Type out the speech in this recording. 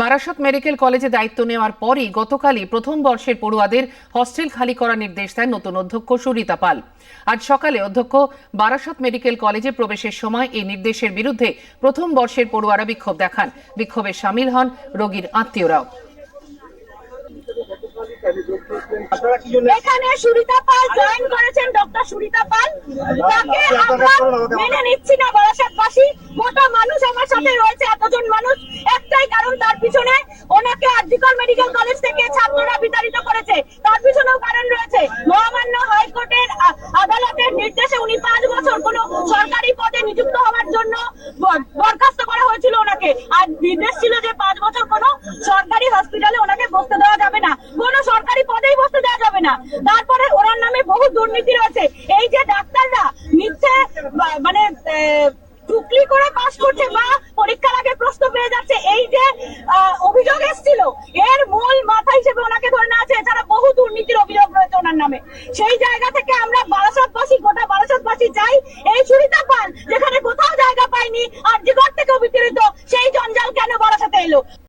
Barasat medical কলেজে দায়িত্ব নেওয়ার পরই গতকালই প্রথম বর্ষের পড়ুয়াদের হস্টেল খালি করার নির্দেশ দেন নতুন অধ্যক্ষ সুরিতা পাল। আজ সকালে অধ্যক্ষ বারাসত মেডিকেল কলেজে প্রবেশের সময় এই নির্দেশের বিরুদ্ধে প্রথম বর্ষের পড়ুয়ারা বিক্ষোভ দেখান। বিক্ষোভে সামিল হন রোগীর আত্মীয়রাও। এখানে সুরিতা পাল জয়েন করেছেন ডক্টর সুরিতা পাল। তাকে আমরা মেনে নিচ্ছি না বারাসাতবাসী গোটা মানুষ আমার সাথে রয়েছে এতজন মানুষ একটাই কারণ তার পিছনে ওনাকে আরজিকর মেডিকেল কলেজ থেকে ছাত্ররা বিতাড়িত করেছে। তার পিছনেও কারণ রয়েছে। মহামান্য হাইকোর্টের আদালতের নির্দেশে উনি পাঁচ বছর কোনো সরকারি পদে নিযুক্ত হওয়ার জন্য বরখাস্ত করা হয়েছিল ওনাকে। আর নির্দেশ ছিল যে পাঁচ বছর কোনো সরকারি হসপিটালে ওনাকে বসতে দেওয়া যাবে না। কোনো সরকারি পদেই বসতে দেওয়া যাবে না। তারপরে ওনার নামে বহু দুর্নীতি রয়েছে। এই যে ডাক্তাররা মিথ্যে মানে টুকলি করে পাস করছে বা পরীক্ষার আগে প্রশ্ন পেয়ে যাচ্ছে এই যে আহ, অভিযোগ এসেছিল এর মূল মাথা হিসেবে ওনাকে ধরে নেওয়া আছে এছাড়া বহু দুর্নীতির অভিযোগ রয়েছে ওনার নামে। সেই জায়গা থেকে আমরা বারাসাতবাসী, গোটা বারাসাতবাসী চাই এই সুবিধা পান যেখানে কোথাও জায়গা পাইনি, আর যে